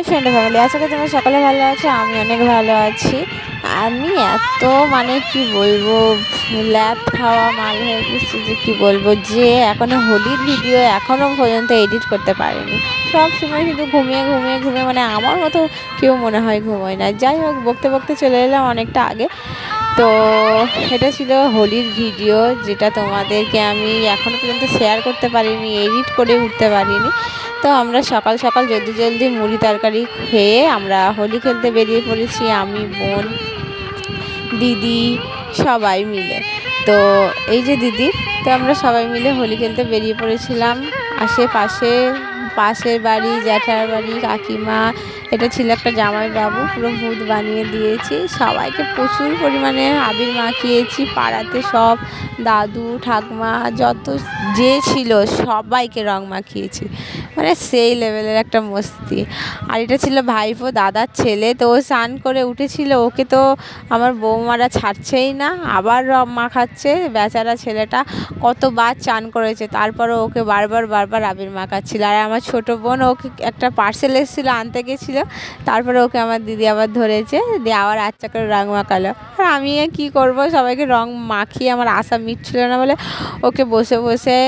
Hi friend family আশা করি তোমরা সকালে ভালো আছো, আমি অনেক ভালো আছি। আমি এত মানে কি বলব ল্যাপ খাওয়া, মাল হয়ে গেছি যে কী বলব, যে এখনও হোলির ভিডিও এখনও পর্যন্ত এডিট করতে পারিনি। সব সময় কিন্তু ঘুমিয়ে ঘুমিয়ে ঘুমিয়ে মানে আমার মতো কেউ মনে হয় ঘুমোয় না। যাই হোক, বকতে বকতে চলে এলাম অনেকটা আগে। তো এটা ছিল হোলির ভিডিও, যেটা তোমাদেরকে আমি এখনও পর্যন্ত শেয়ার করতে পারিনি এডিট করে উঠতে পারিনি। তো আমরা সকাল সকাল জলদি জলদি মুড়ি তরকারি খেয়ে আমরা হোলি খেলতে বেরিয়ে পড়েছি, আমি, বোন, দিদি, সবাই মিলে। তো এই যে দিদি, তো আমরা সবাই মিলে হোলি খেলতে বেরিয়ে পড়েছিলাম। আশেপাশে, পাশের বাড়ি, জ্যাঠার বাড়ি, কাকিমা এটা ছিল একটা জামাই বাবু পুরো ভূত বানিয়ে দিয়েছি। সবাইকে প্রচুর পরিমাণে আবির মাখিয়েছি, পাড়াতে সব দাদু, ঠাকমা, যত যে ছিল সবাইকে রং মাখিয়েছি। মানে সেই লেভেলের একটা মস্তি। আর এটা ছিল ভাইপো দাদার ছেলে, তো ও স্নান করে উঠেছিল, ওকে তো আমার বৌমারা ছাড়ছেই না, আবার রং মাখাচ্ছে বেচারা ছেলেটা, কতবার চান করেছে তারপরে ওকে বারবার বারবার আবির মাখাচ্ছিল। আর আমার ছোটো বোন ওকে একটা পার্সেল এসেছিল, আনতে গেছিল, তারপরে ওকে আমার দিদি আবার ধরেছে, দিয়ে আবার আচ্ছা করে রং মাখালো। আর আমি কী করব, সবাইকে রং মাখিয়ে আমার আশা মিটছিল না বলে ওকে বসে বসে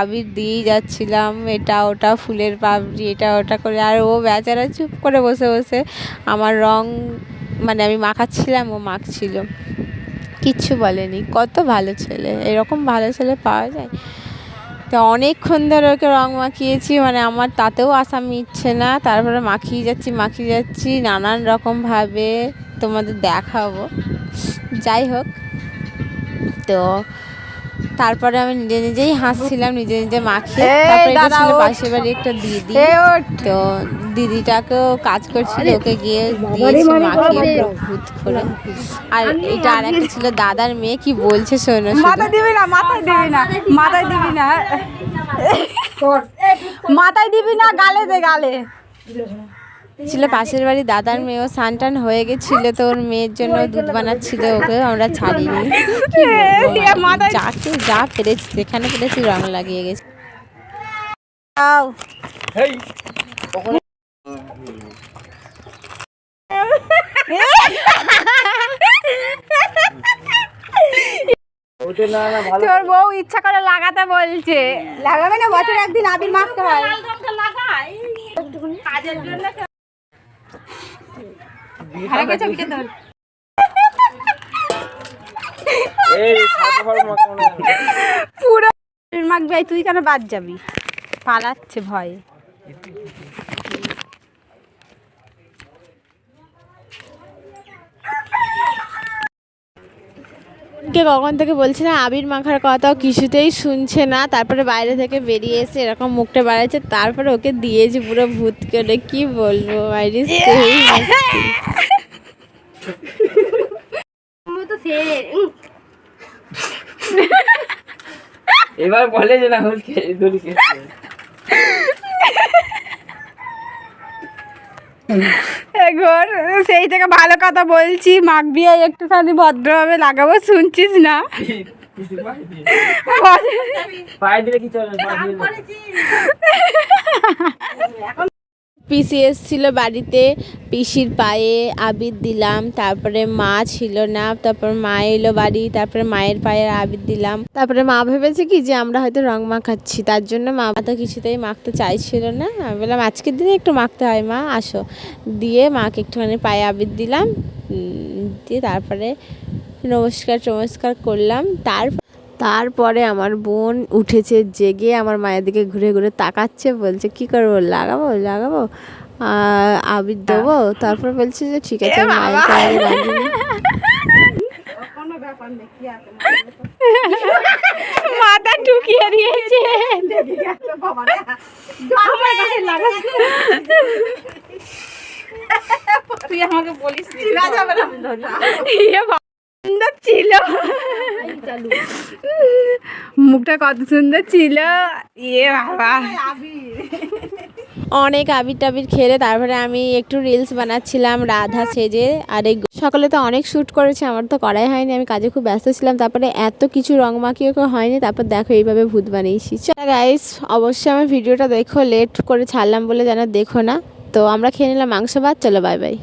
আবির দিয়েই যাচ্ছিলাম, এটা ওটা ফুলের পাপড়ি এটা ওটা করে। আর ও বেচারা চুপ করে বসে বসে আমার রং মানে আমি মাখাচ্ছিলাম, ও মাখছিল। কিচ্ছু বলেনি। কত ভালো ছেলে। এরকম ভালো ছেলে পাওয়া যায়? তো অনেকক্ষণ ধরে ওকে রং মাখিয়েছি মানে আমার তাতেও আশা মিটছে না। তারপরে মাখিয়ে যাচ্ছি মাখিয়ে যাচ্ছি, নানান রকমভাবে তোমাদের দেখাবো। যাই হোক, তো তারপরে আমি নিজে নিজেই হাসছিলাম নিজে নিজে মাখিয়ে। তারপরে ছিল পাশের বাড়ি একটা দিদি। তো দিদিটাকেও কাজ করছিল ওকে গিয়ে দিয়েছি মাখিয়ে ভূত করে। আর এটা আর একটা ছিল দাদার মেয়ে কি বলছে শোনো। মাথায় দিবি না মাথায় দিবি না। মাথায় দিবি না। মাথায় দিবি না গালে দে গালে। ছিল পাশের বাড়ি দাদার মেয়েও স্নান টান হয়ে গেছিল তো ওর মেয়ের জন্য দুধ বানাচ্ছিল ওকে আমরা ছাড়িনি। যাকে যা পেরেছি যেখানে পেরেছি রং লাগিয়ে গেছি। তোর বউ ইচ্ছা করে লাগাতে বলছে। লাগাবে না বছরে একদিন আবির মাখতে হয়। ছবিটা। পুরো তুই কেন বাদ যাবি? পালাচ্ছে ভয়ে। কে কখন থেকে বলছে না আবির মাখার কথা কিছুতেই শুনছে না তারপরে বাইরে থেকে বেরিয়ে এসে এরকম মুখটা বাড়াচ্ছে তারপরে ওকে দিয়েছে পুরো ভূত করে কি বলব বাইরে সেই মস্তি। এবার বলে যে না হল দড়ি খেলছে এখন সেই থেকে ভালো কথা বলছি মাখবি বিয়ে একটুখানি ভদ্রভাবে লাগাবো শুনছিস না? পায়ে দিলে কি চলে? পায়ে দিলে পিসি এসেছিল বাড়িতে, পিসির পায়ে আবির দিলাম, তারপরে মা ছিল না, তারপর মা এলো বাড়ি, তারপরে মায়ের পায়ে আবির দিলাম। তারপরে মা ভেবেছে কি যে আমরা হয়তো রং মাখাচ্ছি, তার জন্য মা তো কিছুতেই মাখতে চাইছিল না। আমি বললাম, আজকের দিনে একটু মাখতে হয় মা, আসো। দিয়ে মাকে একটুখানি পায়ে আবির দিলাম দিয়ে তারপরে নমস্কার টমস্কার করলাম। তার তারপরে আমার বোন উঠেছে জেগে আমার মায়ের দিকে ঘুরে ঘুরে তাকাচ্ছে বলছে কি করব? লাগাবো? লাগাবো? আবির দেবো? তারপর বলছে যে ঠিক আছে মায়ের লাগিয়ে মাথা ঢুকিয়ে দিয়েছে। তুই আমাকে বলিস সুন্দর ছিল। মুখটা কত সুন্দর ছিল। ইয়ে বাবা। অনেক আবির টাবির খেলে তারপরে আমি একটু রিলস বানাচ্ছিলাম, রাধা সেজে, আর এই সকালে তো অনেক শ্যুট করেছে, আমার তো করাই হয়নি, আমি কাজে খুব ব্যস্ত ছিলাম, তারপরে এত কিছু রং মাখিয়ে হয়নি, তারপর দেখো এইভাবে ভূত বানিয়েছি। গাইস অবশ্যই আমার ভিডিওটা দেখো লেট করে ছাড়লাম বলে যেন দেখো না। তো আমরা খেয়ে নিলাম মাংস ভাত, চলো বাই বাই